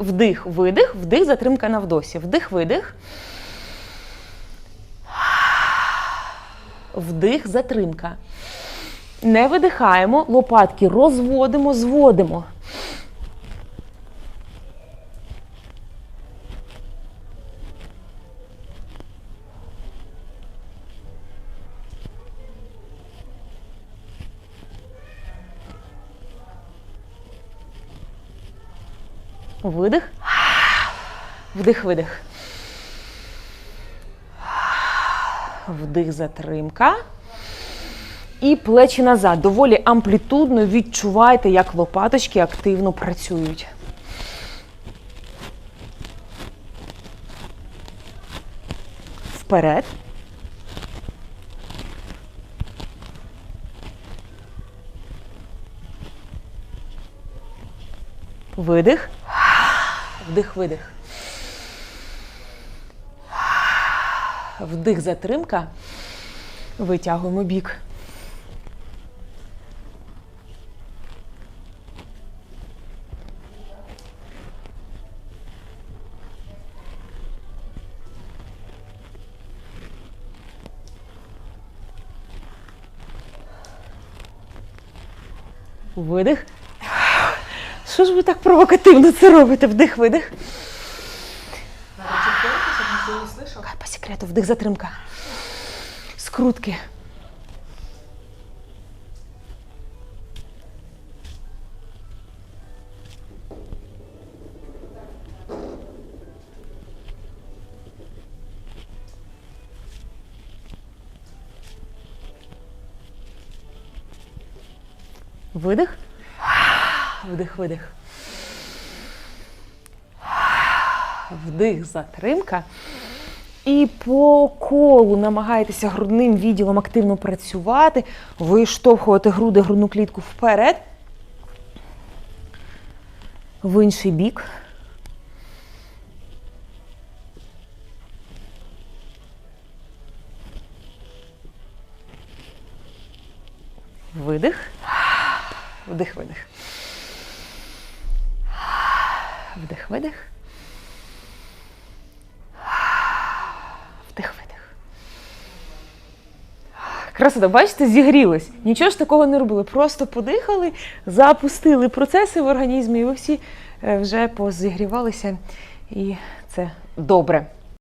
вдих, видих, вдих, затримка на вдосі. Вдих, видих. Вдих, затримка. Не видихаємо, лопатки розводимо, зводимо. Видих. Вдих, видих. Вдих, затримка. І плечі назад. Доволі амплітудно відчувайте, як лопаточки активно працюють. Вперед. Видих. Вдих, видих. Вдих, затримка. Витягуємо бік. Видих. Що ж ви так провокативно це робите? Вдих, видих. По секрету, вдих, затримка. Скрутки. Видих. Вдих, видих. Вдих, затримка. І по колу намагаєтеся грудним відділом активно працювати, виштовхувати груди, грудну клітку вперед. В інший бік. Видих. Вдих, видих. Видих. Вдих, видих. Красота, бачите, зігрілись. Нічого ж такого не робили. Просто подихали, запустили процеси в організмі, і ви всі е, вже позігрівалися. І це добре.